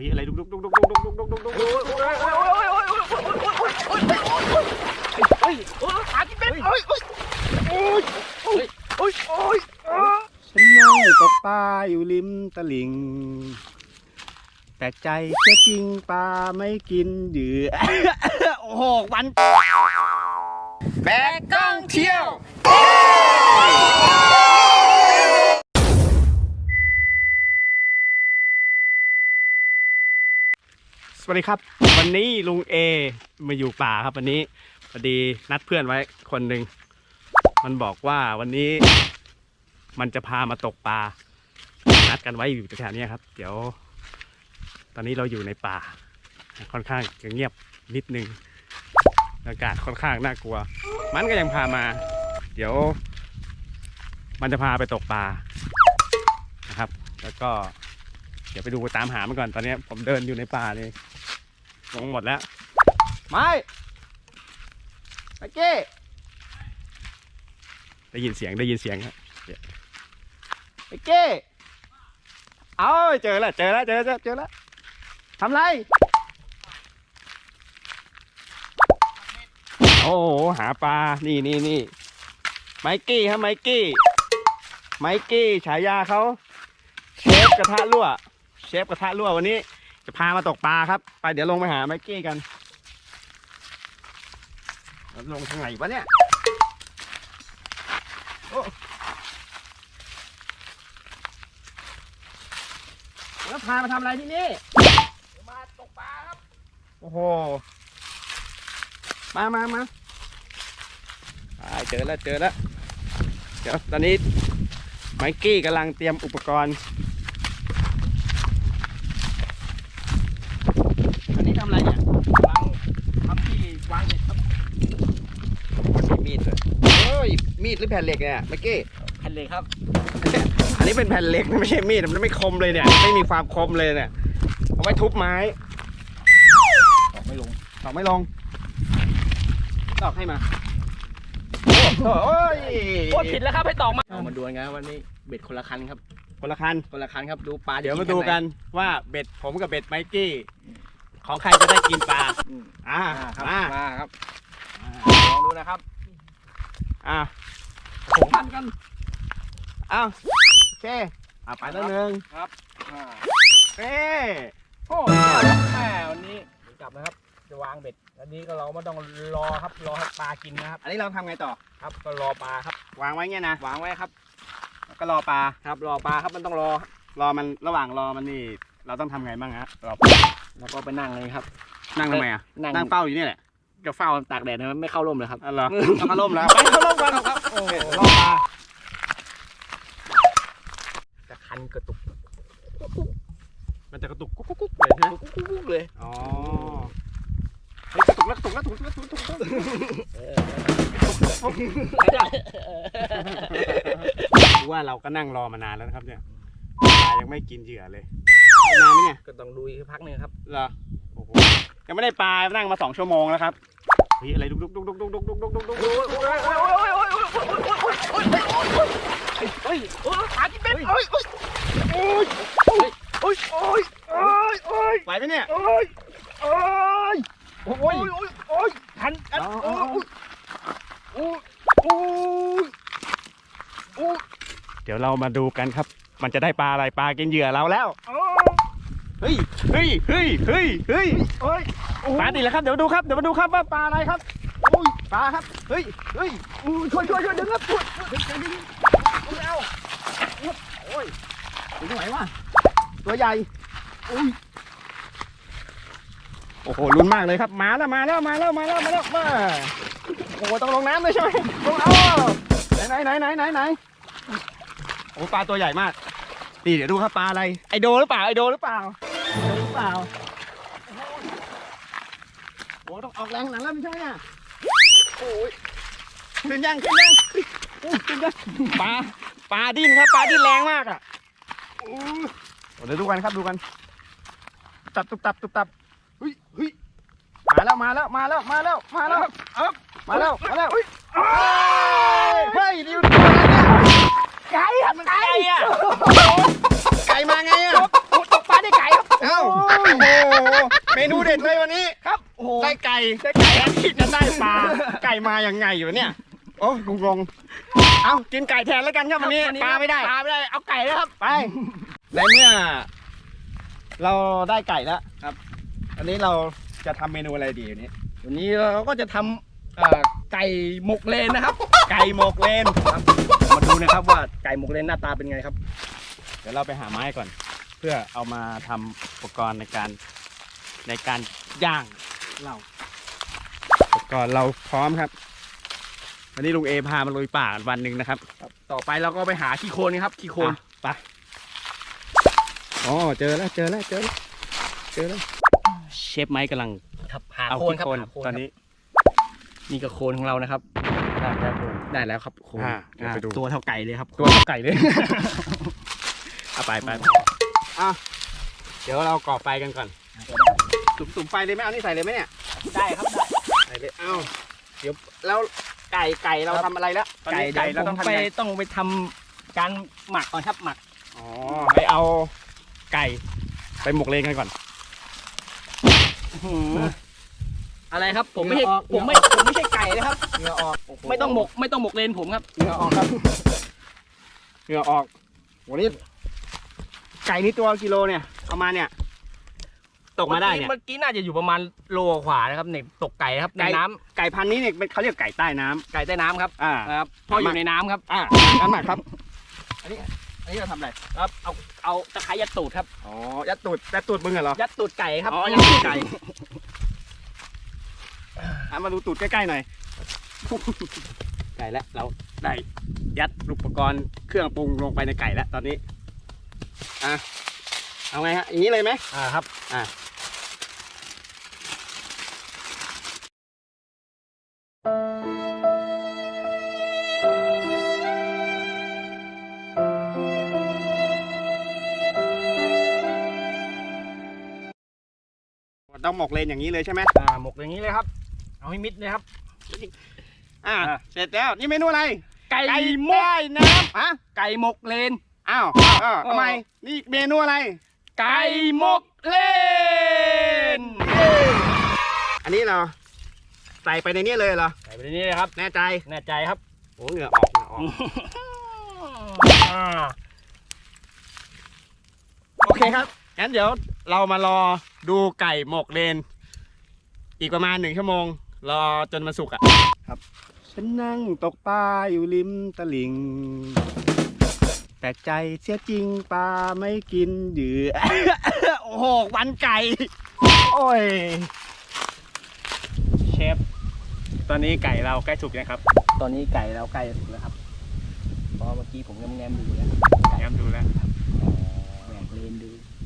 ฮ้ยอะไรดุกดุกดุกดุกดุกดุกดุกดุกดุกดุกเฮ้ยโอ้ขาที่เป็นเฮ้ยเฮ้ยโอ้ยโอ้ยโอ้ยโอ้ยฉันนั่งตกปลาอยู่ริมตลิ่งแต่ใจเสียจริงปลาไม่กินเหยื่อโอ้โหวันแบกกล้องเที่ยว วัสดีครับ วันนี้ลุงเอมาอยู่ป่าครับวันนี้พอดีนัดเพื่อนไว้คนหนึ่งมันบอกว่าวันนี้ มันจะพามาตกปลานัดกันไว้อยู่แถวๆนี้ครับ เดี๋ยว ตอนนี้เราอยู่ในป่า ค่อนข้างจะเงียบนิดนึงอากาศค่อนข้างน่ากลัว มันก็ยังพามา เดี๋ยว มันจะพาไปตกปลานะครับ แล้วก็เดี๋ยวไปดูตามหามันก่อนตอนนี้ผมเดินอยู่ในป่าเลย งงหมดแล้ว ไม่ไมเก้ได้ยินเสียงได้ยินเสียงครับเดี๋ยวไมเก้เอาเจอแล้วเจอแล้วเจอแล้วเจอแล้วทำไร โอ้โหหาปลา นี่นี่นี่ไมกี้ครับไมกี้ ไมกี้ฉายาเขา เชฟกระทะรั่ว เชฟกระทะรั่ววันนี้ จะพามาตกปลาครับ ไปเดี๋ยวลงไปหาไมกี้กันแล้วลงทางไหนวะเนี่ยโอ้แล้วพามาทำอะไรที่นี่ มาตกปลาครับ โอ้โห มามามาอ่าเจอแล้วเจอแล้ว เดี๋ยวตอนนี้ไมกี้กำลังเตรียมอุปกรณ์ อันนี้ทำอะไรเนี่ยวางทำที่วางเห็ดครับมีมีดเลยเฮ้ยมีดหรือแผ่นเหล็กเนี่ยไมกี้ แผ่นเหล็กครับ อันนี้เป็นแผ่นเหล็กนะไม่ใช่มีดมันไม่คมเลยเนี่ย ไม่มีความคมเลยเนี่ยเอาไว้ทุบไม้ออกไม่ลงตอกไม่ลงตอกให้มาโอ้โหโอ้ยโอ้ผิดแล้วครับให้ตอกมาเอามาดูกันครับวันนี้เบ็ดคนละคันครับ คนละคันคนละคันครับดูปลาเดี๋ยวมาดูกันว่าเบ็ดผมกับเบ็ดไมกี้ ของใครจะได้กินปลาอืมอ่าอ่าครับมามาครับลองดูนะครับอ่าผมพันกันอ้าวโอเคอ่าไปแล้วหนึ่งครับอ่าเอ้โอ้แม่วันนี้เดี๋ยวกลับนะครับ จะวางเบ็ดอันนี้ก็เราไม่ต้องรอครับรอให้ปลากินนะครับ อันนี้เราทำไงต่อ ครับก็รอปลาครับ วางไว้เงี้ยนะวางไว้ครับแล้วก็รอปลาครับ รอปลาครับมันต้องรอ รอมันระหว่างรอมันนี่ เราต้องทำไงบ้างฮะรอ แล้วก็ไปนั่งเลยครับ นั่งทำไมอะนั่ง นั่งเป้าอยู่นี่แหละจะเฝ้าตากแดดนะไม่เข้าร่มเลยครับ อ๋อเหรอเอามาล่มแล้วไปเข้าล่มกันครับโอ้โหรอปลาจะคันกระตุกมันจะกระตุกกุ๊กกุ๊กกุ๊กเลยใช่ไหมกุ๊กกุ๊กเลยอ๋อเฮ้ยกระตุกแล้วกระตุกแล้วกระตุกแล้วกระตุกแล้วกระตุกแล้วว่าเราก็นั่งรอมานานแล้วนะครับเนี่ยปลายังไม่กินเหยื่อเลย นานไหมเนี่ยก็ต้องดูอีกพักหนึงครับเหรอโอ้โหยังไม่ได้ปลานั่งมาสองชั่วโมงแล้วครับเฮ้ยอะไรดุกดุกดุกดุกดุกดุกดุกดุกดุกดุกโอ้ยโอ้ยโอ้ยโอ้ยโอ้ยโอ้ยโอ้ยโอ้ยโอ้ยโอ้ยโอ้ยเฮ้ยโอ้ยขาที่เป็นโอ้ยโอ้ยโอ้ยโอ้ยโอ้ยโอ้ยโอ้ยโอ้ยไหวไหมเนี่ยโอ้ยโอ้ยโอ้ยโอ้ยโอ้ยทันทันโอ้ยโอ้ยโอ้ยโอ้ยเดี๋ยวเรามาดูกันครับ มันจะได้ปลาอะไรปลากินเหยื่อเราแล้วโอ้ย เฮ้ย เฮ้ย เฮ้ย เฮ้ย เฮ้ยโอ้ยโอ้ยปลาติดแล้วครับ เดี๋ยวมาดูครับ เดี๋ยวมาดูครับว่าปลาอะไรครับโอ้ยปลาครับ เฮ้ย เฮ้ยช่วยช่วยช่วยดึงครับช่วยดึงดึงดึงเอาโอ้ยถึงไหนวะ ตัวใหญ่โอ้ยโอ้โห ลุ้นมากเลยครับ มาแล้ว มาแล้ว มาแล้ว มาแล้ว มาแล้ว มา โอ้โห ต้องลงน้ำเลยใช่ไหมลงเอาไหนไหนไหนไหนไหนไหนโอ้ปลาตัวใหญ่มากนี่เดี๋ยวดูครับปลาอะไร ไอโดหรือเปล่า ไอโดหรือเปล่าไอโดหรือ เปล่าโอ้โหต้องออกแรงหลังแล้วไม่ใช่ไหมเนี่ยโอ้ยขึ้นยังขึ้นยังโอ้ยขึ้นยังปลาปลาดิ้นครับปลาดิ้นแรงมากอะโอ้ยเดี๋ยวดูกันครับดูกัน ตับตุบตับตุบตับเฮ้ยเฮ้ยมาแล้วมาแล้วมาแล้วมาแล้วมาแล้วเอ้ามาแล้วมาแล้วเฮ้ยเฮ้ยดิวตัวอะไรเนี่ยไก่ครับไก่อะไก่มาไงอะ ตกปลาได้ไก่ครับ เอ้า เมนูเด็ดเลยวันนี้ครับโอ้โหได้ไก่ได้ไก่แทนที่จะได้ปลาไก่มาอย่างไงอยู่เนี่ยโอ้งงๆเอากินไก่แทนแล้วกันครับวันนี้ปลาไม่ได้ปลาไม่ได้เอาไก่แล้วครับไปในเมื่อ เราได้ไก่แล้วครับ อันนี้เราจะทำเมนูอะไรดีวันนี้วันนี้เราก็จะทำเอ่อไก่หมกเลนนะครับ ไก่หมกเลนมาดูนะครับว่าไก่หมกเลนหน้าตาเป็นไงครับ เดี๋ยวเราไปหาไม้ก่อน เพื่อเอามาทำอุปกรณ์ในการ ในการย่างเราอุปกรณ์เราพร้อมครับ วันนี้ลุงเอพามาลุยป่าวันหนึ่งนะครับ ต่อไปเราก็ไปหาขี้โคลนครับขี้โคลนอะไปอ๋อเจอแล้วเจอแล้วเจอแล้วเจอแล้วเชฟไม้กำลังครับหาเอาโคลนที่ครับโคนหาโคลนตอนนี้นี่ก็โคลนของเรานะครับ ได้แล้วโคนได้แล้วครับโคลนอ่าเดี๋ยวไปดูตัวเท่าไก่เลยครับตัวเท่าไก่เลยเอาไปไปอะเดี๋ยวเราก่อไฟกันก่อน สุมสุมไฟเลยไหมเอานี่ใส่เลยไหมเนี่ยได้ครับได้ ใส่เลยเอ้าเดี๋ยวแล้วไก่ไก่เราทำอะไรแล้วตอนไก่นี้ไก่ไก่เราเราต้ต้อองงไปทำไง ต้องไปทำการหมักก่อนครับหมัก อ๋อไปเอาไก่ไปหมกเลงกันก่อน อะไรครับ ผมไม่เหงื่ใช่อออก ผมไม่ผมไม่ใช่ไก่นะครับ เหงื่อออกไม่ต้องหมกไม่ต้องหมกเลนผมครับ เหงื่อออกครับเหงื่อออกวันนี้ไก่นี่ตัวกิโลเนี่ยเอามาเนี่ย ตกมาได้เนี่ยเมื่อกี้น่าจะอยู่ประมาณโลกว่านะครับเนี่ยตกไก่นะครับในไก่น้ำไก่พันธุ์นี้เนี่ยเป็นเขาเรียกไก่ใต้น้ำไก่ใต้น้ำครับอ่านะครับพออยู่ในน้ำครับ อ่าน้ำหนักครับอันนี้อันนี้เราทำอะไรครับเอาเอาตะไคร้ยัดตูดครับ อ๋อยัดตูดยัดตูดมึงเหรอยัดตูดไก่ครับอ๋อยัดตูดไก่อะมาดูตูดใกล้ๆหน่อยไก่แล้วเราได้ยัดอุปกรณ์เครื่องปรุงลงไปในไก่แล้วตอนนี้อะเอาไงฮะอย่างนี้เลยไหมอ่าครับอะ หมกเลนอย่างนี้เลยใช่ไหมอ่าหมกอย่างนี้เลยครับ เอาให้มิดเลยครับ อ่าอะ เสร็จแล้วนี่เมนูอะไรไก่ไก่หมกใต้น้ำอะไก่หมกเลน อ้าวเออทำไมนี่เมนูอะไร ไก่หมกเลน อันนี้เราใส่ไปในนี้เลยเหรอ ใส่ไปในนี้เลยครับ แน่ใจแน่ใจครับ โอ้เหงื่อออกเหงื่อออก อ่าโอเคครับงั้นเดี๋ยว เรามารอดูไก่หมกเลน อีกประมาณหนึ่งชั่วโมง รอจนมันสุกอะครับ ฉันนั่งตกปลาอยู่ริมตลิ่งแต่ใจเสียจริงปลาไม่กินเหยื่อ โอ้โหวันไก่ โอ้ย เชฟ ตอนนี้ไก่เราใกล้สุกยังครับ ตอนนี้ไก่เราใกล้จะสุกแล้วครับเพราะเมื่อกี้ผมแง้มๆดูแล้วแอมดูแล้วแหวกเลนดู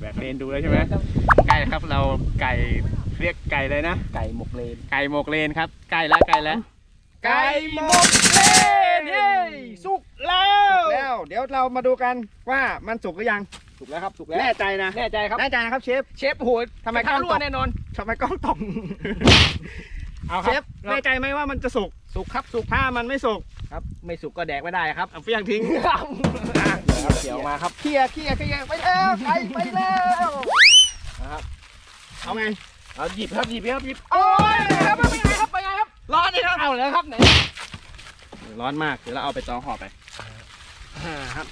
แบกเลนดูแล้วใช่ไหมใกล้แล้วครับเราไก่เรียกไก่เลยนะ ไก่หมกเลน ไก่หมกเลนครับใกล้แล้วใกล้แล้ว ไก่หมกเลนเย้สุกแล้วแล้ว เดี๋ยวเรามาดูกันว่ามันสุกหรือยัง สุกแล้วครับสุกแล้วแน่ใจนะแน่ใจครับแน่ใจนะครับเชฟเชฟโหดทำไมกระกล้ทะองรั่วตกแน่นอนทำไมกล้องตกเอาคเชรัฟบแน่ใจไหมว่ามันจะสุกสุกครับสุกถ้ามันไม่สุกครับ ไม่สุกก็แดกไม่ได้ครับเอาเฟี้ยงทิ้ง ครับเดี๋ยวมาครับเคี่ยเคี่ยเคี่ยไปแล้วไก่ไปแล้วนะครับเอาไงเอาหยิบครับหยิบครับหยิบโอ้ยครับเป็นไงครับเป็นไงครับร้อนเลยครับเอาแล้วครับไหนร้อนมากเดี๋ยวเราเอาไปจองห่อไปอ่าครับ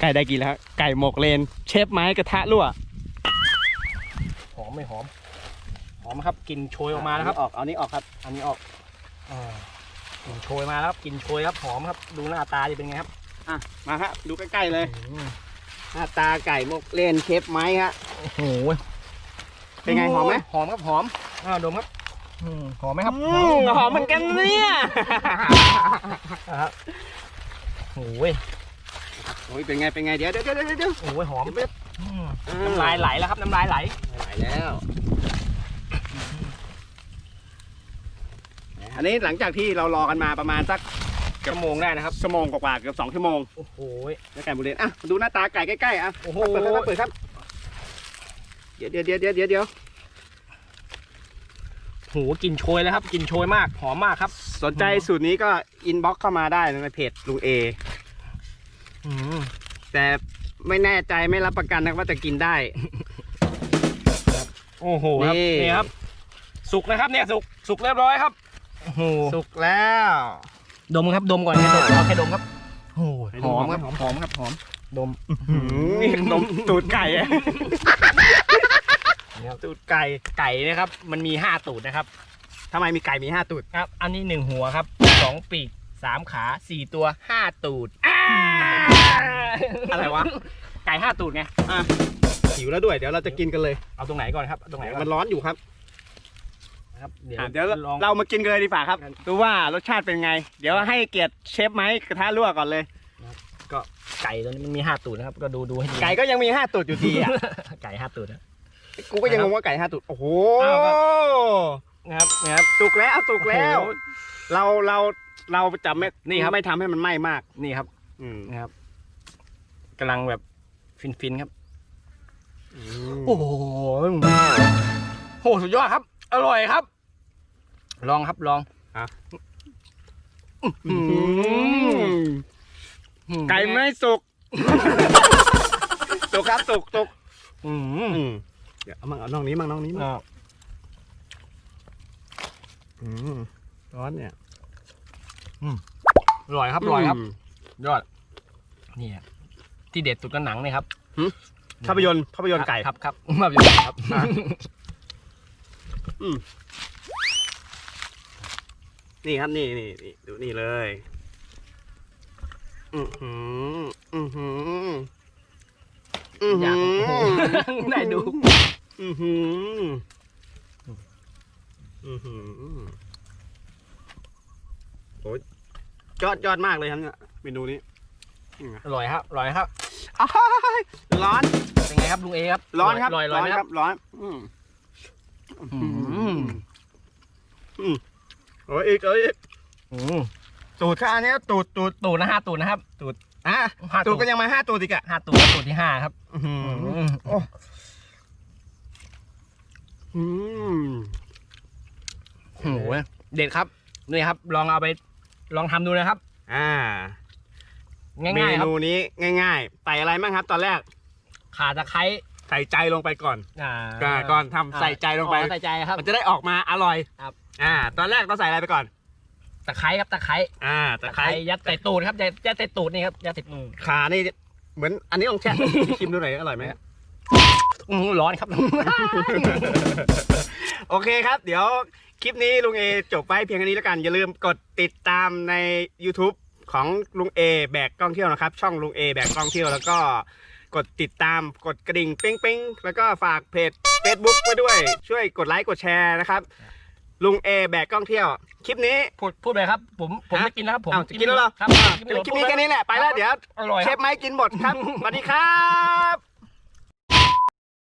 ไก่ได้กี่แล้วครับไก่หมกเลน เชฟไม้กระทะรั่วหอมไม่หอมหอมครับกลิ่นโชยออกมาแล้วครับออกเอานี้ออกครับ อันนี้ออกอ่า กลิ่นโชยมาแล้วครับกลิ่นโชยครับหอมครับ ดูหน้าตาจะเป็นไงครับอะมาฮะดูใกล้ๆเลยอืมหน้าตาไก่หมกเลนเชฟไม้ฮะโอ้โหเป็นไงหอมไหมหอมครับหอมอ้าวดมครับอืมหอมไหมครับอืมหอมเหมือนกันเนี่ยอ่าครับโอ้ยโอ้ยเป็นไงเป็นไงเดี๋ยวเดี๋ยวเดี๋ยวเดี๋ยวเดี๋ยวโอ้ยหอมเดี๋ยวอืมอืมน้ำลายไหลแล้วครับน้ำลายไหลไหลแล้ว อันนี้หลังจากที่เรารอกันมาประมาณสักชั่วโมงได้นะครับชั่วโมงกว่าๆเกือบสองชั่วโมงโอ้โหแล้วไก่บุเรนอะมาดูหน้าตาไก่ใกล้ๆอะโอ้โหเปิดครับเปิดครับเดี๋ยวเดี๋ยวเดี๋ยวเดี๋ยวเดี๋ยวเดี๋ยวโหกลิ่นโชยแล้วครับกลิ่นโชยมากหอมมากครับ สนใจสูตรนี้ก็อินบ็อกเข้ามาได้ในเพจลุงเออืมแต่ไม่แน่ใจไม่รับประกันนะว่าจะกินได้ โอ้โหครับนี่นี่ครับ สุกนะครับเนี่ยสุกสุกเรียบร้อยครับ โอ้โหสุกแล้ว ดมครับดมก่อนแค่ดมเอาแค่ดมครับโอ้โหให้หดมอมครับหอมหอมครับหอมดมนี่นมตูดไก่อะนี่ครับตูดไก่ไก่นะครับ มันมีห้าตูดนะครับทำไมมีไก่มีห้าตูดครับ อันนี้หนึ่งหัวครับสองปีกสามขาสี่ตัวห้าตูดอะไรวะไก่ห้าตูดไงหิวแล้วด้วยเดี๋ยวเราจะกินกันเลยเอาตรงไหนก่อนครับเอาตรงไหนก่อนมันร้อนอยู่ครับนะ ครับอะเดี๋ยวลอง เรามากินกันเลยดีกว่าครับดูว่ารสชาติเป็นไง เดี๋ยวให้เกียรติเชฟไม้กระทะรั่วก่อนเลย ไก่ตัวนี้มันมีห้าตูดนะครับ ก็ดูดูให้ดีไก่ก็ยังมีห้าตูดอยู่ดีอะ ไก่ห้าตูดนะ กูก็ยังงงว่าไก่ห้าตูดโอ้โหอ้าวครับ นะครับนะครับ สุกแล้วสุกแล้ว โอ้โหเราเราเราจะไม่นี่ครับ ไม่ทำให้มันไหม้มาก นี่ครับอืมนะครับกำลังแบบฟินฟินๆครับอืมโอ้โหโหสุดยอดครับ อร่อยครับ ลองครับลองอืมไก่ไม่สุก สุกครับสุกสุกอืมอืมเดี๋ยวเอามั่งเอาน้องนี้มั่งน้องนี้มั่งอ่าอืมร้อนเนี่ยอร่อยครับอร่อยครับ ม ยอดนี่อะที่เด็ดสุดก็หนังเลยครับภาพยนตร์ภาพยนตร์ไก่ ครับครับภาพยนตร์ไก่ครับ นี่ครับนี่นี่นี่ดูนี่เลย อือหือ อือหือ อืออยาหืกโอ้อโหได้ดู อือหือ อือหือโอ้ยยอดยอดมากเลยครับเนี่ยเมนูนี้อร่อยครับอร่อยครับอ้ายร้อน เป็นไงครับลุงเอครับร้อนครับอร่อยอร้ร่ออยนไหมคครัรับบร้อน อืมอืมอืมโอ้ยอีกเอ้ยอืมตูดค่ะอันเนี้ยตูดตูดตูดนะห้าตูดนะครับ ตูดอะห้าตูตูดดก็ยังมาห้าตูดอีกอะห้าตูดแล้วตูดที่ห้าครับอื้อหือือมอืมโอ้โหเด็ดครับนี่ครับ ลองเอาไปลองทำดูนะครับ อ่า ง่ายๆเมครับนูนี้ง่าย ๆ ใส่อะไรบ้างครับ ตอนแรก ข่าตะไคร้ ใส่ใจลงไปก่อนอ่าก่อนก่อนทำใส่ใจลงไป อ๋อใส่ใจครับ มันจะได้ออกมาอร่อยครับ อ่า ตอนแรกต้องใส่อะไรไปก่อน ตะไคร้ครับตะไคร้อ่าตะไคร้ยัดใส่ตูดครับยัดยัดใส่ตูดนี่ครับยัดใส่ตูดขานี่เหมือนอันนี้ลองแช่ ชิมดูหน่อยอร่อยไหมอื้อร้อนครับ โอเคครับ เดี๋ยวคลิปนี้ลุงเอจบไว้เพียงแค่นี้แล้วกัน อย่าลืมกดติดตามใน YouTube ของลุงเอแบกกล้องเที่ยวนะครับ ช่องลุงเอแบกกล้องเที่ยวแล้วก็ กดติดตามกดกระดิ่งเป้งเป้งๆ แล้วก็ฝากเพจ Facebook ไว้ด้วย ช่วยกดไลค์กดแชร์นะครับ ลุงเอแบกกล้องเที่ยว คลิปนี้ พูดพูดไปครับ ผมผมฮะ ไม่กินแล้วครับผมอ้าวจะกินแล้วเหรอครับเดี๋ยวคลิปนี้แค่นี้แหละ ไปแล้วเดี๋ยวอร่อยเชครับ ฟไม้กินหมดครับ สวัสดีครับ